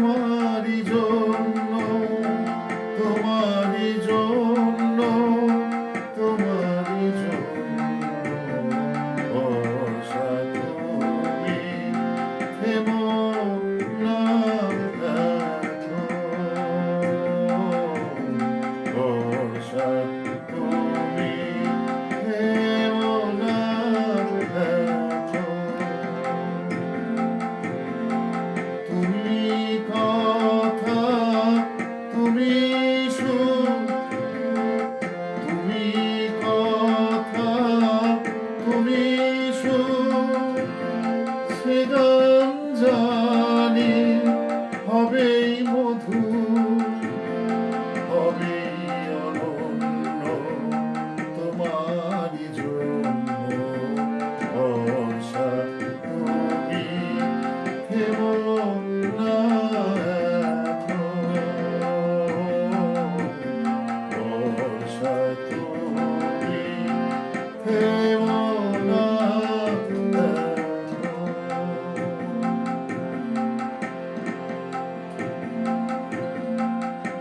Oh.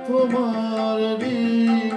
তোমার দিন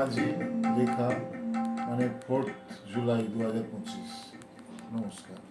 কাজী লেখা মানে ফোর্থ জুলাই দু হাজার পঁচিশ। নমস্কার।